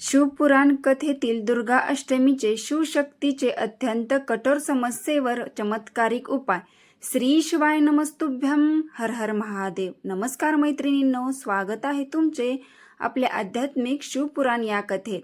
शिवपुराण कथेतील दुर्गा अष्टमीचे शिवशक्तीचे अत्यंत कठोर समस्येवर चमत्कारिक उपाय. श्री शिवाय नमस्तुभ्यम हर हर महादेव. नमस्कार मैत्रिणींनो स्वागत आहे तुमचे आपल्या आध्यात्मिक शिवपुराण या कथेत.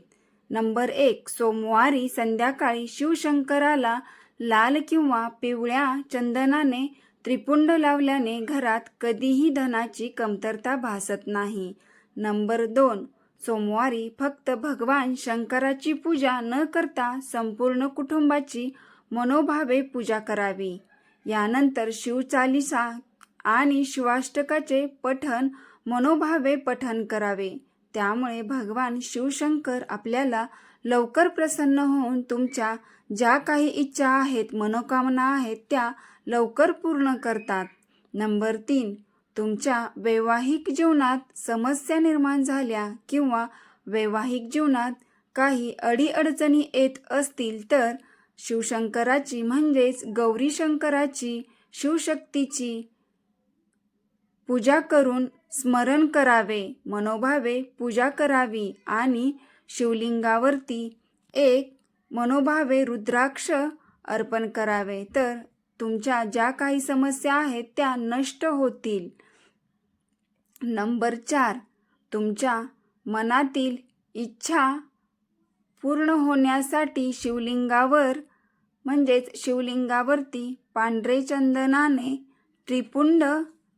नंबर एक सोमवारी संध्याकाळी शिवशंकराला लाल किंवा पिवळ्या चंदनाने त्रिपुंड लावल्याने घरात कधीही धनाची कमतरता भासत नाही. नंबर दोन सोमवारी फक्त भगवान शंकराची पूजा न करता संपूर्ण कुटुंबाची मनोभावे पूजा करावी. यानंतर शिवचालिसा आणि शिवाष्टकाचे पठन मनोभावे पठन करावे. त्यामुळे भगवान शिवशंकर आपल्याला लवकर प्रसन्न होऊन तुमच्या ज्या काही इच्छा आहेत मनोकामना आहेत त्या लवकर पूर्ण करतात. नंबर तीन तुमच्या वैवाहिक जीवनात समस्या निर्माण झाल्या किंवा वैवाहिक जीवनात काही अडीअडचणी येत असतील तर शिवशंकराची म्हणजेच गौरी शंकराची शिवशक्तीची पूजा करून स्मरण करावे मनोभावे पूजा करावी आणि शिवलिंगावरती एक मनोभावे रुद्राक्ष अर्पण करावे. तर तुमच्या ज्या काही समस्या आहेत त्या नष्ट होतील. नंबर चार. तुमच्या मनातील इच्छा पूर्ण होण्यासाठी शिवलिंगावर म्हणजेच शिवलिंगावरती पांढरे चंदनाने त्रिपुंड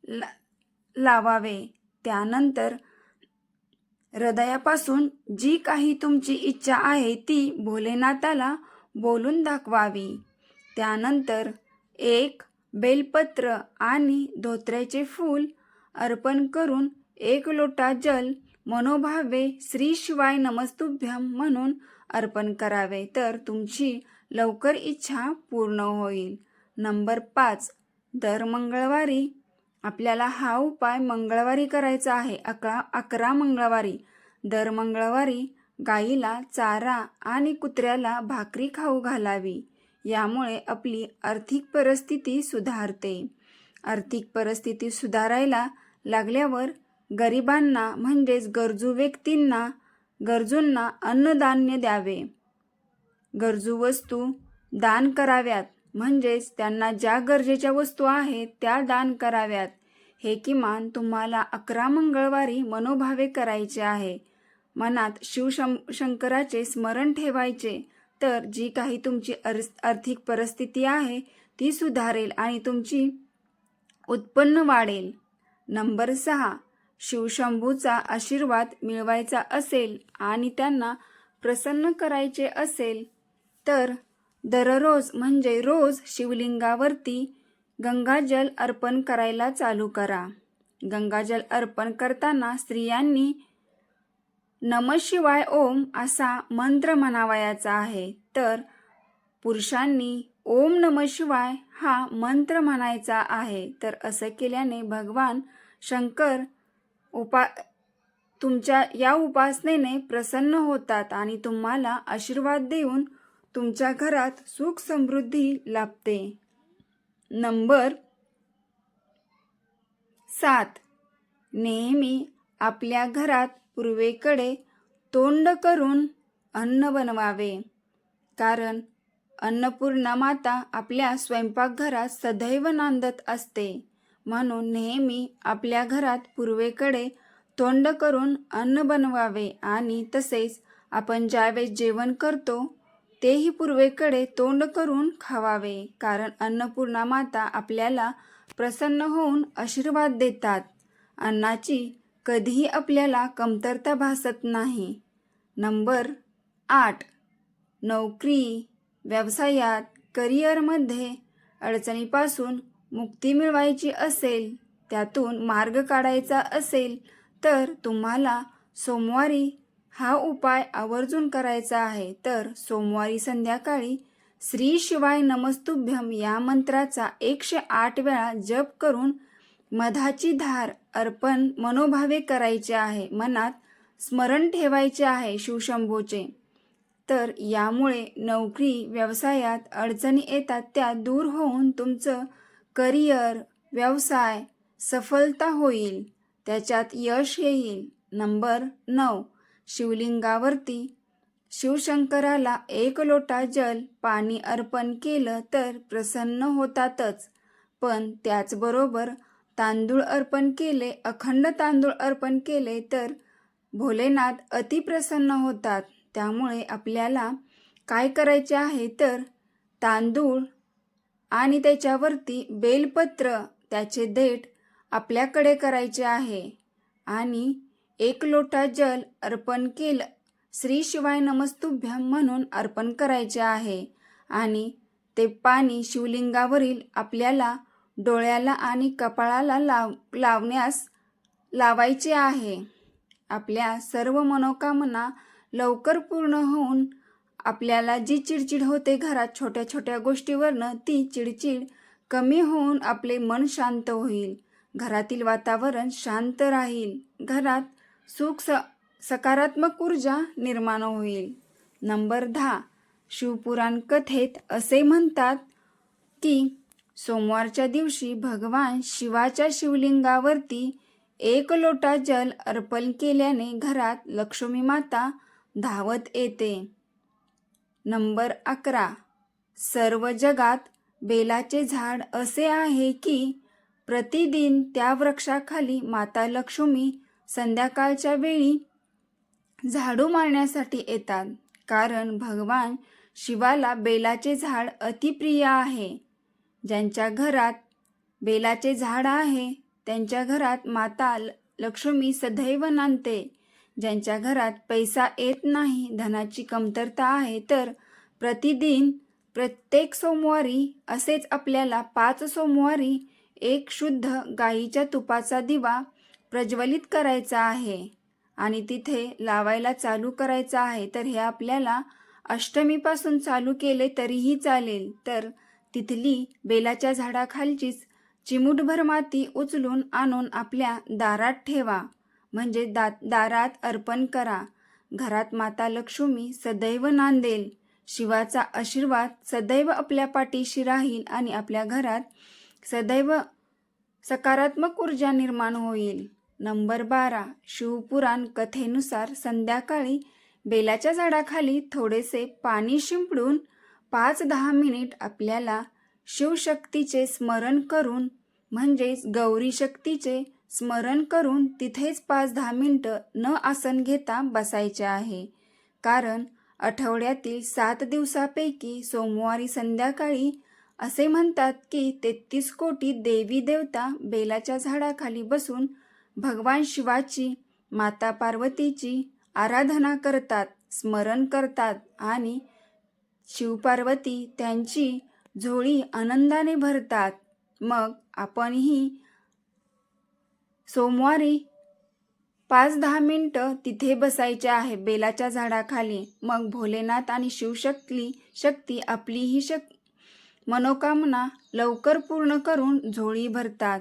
ला लावावे. त्यानंतर हृदयापासून जी काही तुमची इच्छा आहे ती भोलेनाथाला बोलून दाखवावी. त्यानंतर एक बेलपत्र आणि धोत्र्याचे फूल अर्पण करून एक लोटा जल मनोभावे श्री शिवाय नमस्तुभ्यम म्हणून अर्पण करावे तर तुमची लवकर इच्छा पूर्ण होईल. नंबर पाच दर मंगळवारी. आपल्याला हा उपाय मंगळवारी करायचा आहे. अकरा अकरा मंगळवारी. दर मंगळवारी गाईला चारा आणि कुत्र्याला भाकरी खाऊ घालावी. यामुळे आपली आर्थिक परिस्थिती सुधारते. आर्थिक परिस्थिती सुधारायला लागल्यावर गरिबांना म्हणजेच गरजू व्यक्तींना गरजूंना अन्नधान्य द्यावे. गरजू वस्तू दान कराव्यात. म्हणजेच त्यांना ज्या गरजेच्या वस्तू आहेत त्या दान कराव्यात. हे किमान तुम्हाला अकरा मंगळवारी मनोभावे करायचे आहे. मनात शिवशं शंकराचे स्मरण ठेवायचे. तर जी काही तुमची अर आर्थिक परिस्थिती आहे ती सुधारेल आणि तुमची उत्पन्न वाढेल. नंबर सहा. शिवशंभूचा आशीर्वाद मिळवायचा असेल आणि त्यांना प्रसन्न करायचे असेल तर दररोज म्हणजे रोज शिवलिंगावरती गंगाजल अर्पण करायला चालू करा. गंगाजल अर्पण करताना स्त्रियांनी नम शिवाय ओम असा मंत्र म्हणावयाचा आहे. तर पुरुषांनी ओम नम शिवाय हा मंत्र म्हणायचा आहे. तर असं केल्याने भगवान शंकर उपा तुमच्या या उपासनेने प्रसन्न होतात आणि तुम्हाला आशीर्वाद देऊन तुमच्या घरात सुख समृद्धी लाभते. नंबर सात. नेहमी आपल्या घरात पूर्वेकडे तोंड करून अन्न बनवावे. कारण अन्नपूर्णा माता आपल्या स्वयंपाकघरात सदैव नांदत असते. म्हणून नेहमी आपल्या घरात पूर्वेकडे तोंड करून अन्न बनवावे आणि तसेच आपण ज्यावेळेस जेवण करतो तेही पूर्वेकडे तोंड करून खावावे. कारण अन्नपूर्णा माता आपल्याला प्रसन्न होऊन आशीर्वाद देतात. अन्नाची कधीही आपल्याला कमतरता भासत नाही. नंबर आठ. नोकरी. व्यवसायात करिअरमध्ये अडचणीपासून मुक्ती मिळवायची असेल त्यातून मार्ग काढायचा असेल तर तुम्हाला सोमवारी हा उपाय आवर्जून करायचा आहे. तर सोमवारी संध्याकाळी श्री शिवाय नमस्तुभ्यम या मंत्राचा एकशे आठ वेळा जप करून मधाची धार अर्पण मनोभावे करायचे आहे. मनात स्मरण ठेवायचे आहे शिवशंभूचे तर यामुळे नोकरी व्यवसायात अडचणी येतात. त्या दूर होऊन तुमचं करिअर व्यवसाय सफलता होईल. त्याच्यात यश येईल. नंबर नऊ. शिवलिंगावरती शिवशंकराला एक लोटा जल पाणी अर्पण केलं तर प्रसन्न होतातच. पण त्याचबरोबर तांदूळ अर्पण केले अखंड तांदूळ अर्पण केले तर भोलेनाथ अतिप्रसन्न होतात. त्यामुळे आपल्याला काय करायचे आहे तर तांदूळ आणि त्याच्यावरती बेलपत्र त्याचे देठ आपल्याकडे करायचे आहे. आणि एक लोटा जल अर्पण केलं श्री शिवाय नमस्तुभ्यम म्हणून अर्पण करायचे आहे. आणि ते पाणी शिवलिंगावरील आपल्याला डोळ्याला आणि कपाळाला लाव लावण्यास लावायचे आहे. आपल्या सर्व मनोकामना लवकर पूर्ण होऊन आपल्याला जी चिडचिड होते घरात छोट्या छोट्या गोष्टीवरनं ती चिडचिड कमी होऊन आपले मन शांत होईल. घरातील वातावरण शांत राहील. घरात सुख स सकारात्मक ऊर्जा निर्माण होईल. नंबर दहा. शिवपुराण कथेत असे म्हणतात की सोमवारच्या दिवशी भगवान शिवाच्या शिवलिंगावरती एक लोटा जल अर्पण केल्याने घरात लक्ष्मी माता धावत येते. नंबर अकरा. सर्व जगात बेलाचे झाड असे आहे की प्रतिदिन त्या वृक्षाखाली माता लक्ष्मी संध्याकाळच्या वेळी झाडू मारण्यासाठी येतात. कारण भगवान शिवाला बेलाचे झाड अतिप्रिय आहे. ज्यांच्या घरात बेलाचे झाड आहे त्यांच्या घरात माता ल- लक्ष्मी सदैव नांदते. ज्यांच्या घरात पैसा येत नाही धनाची कमतरता आहे तर प्रतिदिन प्रत्येक सोमवारी असेच आपल्याला पाच सोमवारी एक शुद्ध गाईच्या तुपाचा दिवा प्रज्वलित करायचा आहे आणि तिथे लावायला चालू करायचा आहे. तर हे आपल्याला अष्टमीपासून चालू केले तरीही चालेल. तर तिथली बेलाच्या झाडाखालचीच चिमूटभर माती उचलून आणून आपल्या दारात ठेवा. म्हणजे दा दारात अर्पण करा. घरात माता लक्ष्मी सदैव नांदेल. शिवाचा आशीर्वाद सदैव आपल्या पाठीशी राहील आणि आपल्या घरात सदैव सकारात्मक ऊर्जा निर्माण होईल. नंबर बारा. शिवपुराण कथेनुसार संध्याकाळी बेलाच्या झाडाखाली थोडेसे पाणी शिंपडून पाच दहा मिनिट आपल्याला शिवशक्तीचे स्मरण करून म्हणजेच गौरी शक्तीचे स्मरण करून तिथेच पाच दहा मिनटं न आसन घेता बसायचे आहे. कारण आठवड्यातील सात दिवसापैकी सोमवारी संध्याकाळी असे म्हणतात की तेहतीस कोटी देवी देवता बेलाच्या झाडाखाली बसून भगवान शिवाची माता पार्वतीची आराधना करतात स्मरण करतात आणि शिवपार्वती त्यांची झोळी आनंदाने भरतात. मग आपणही सोमवारी पाच दहा मिनटं तिथे बसायचे आहे. बेलाच्या झाडाखाली. मग भोलेनाथ आणि शिवशक्ती शक्ती आपली ही शक मनोकामना लवकर पूर्ण करून झोळी भरतात.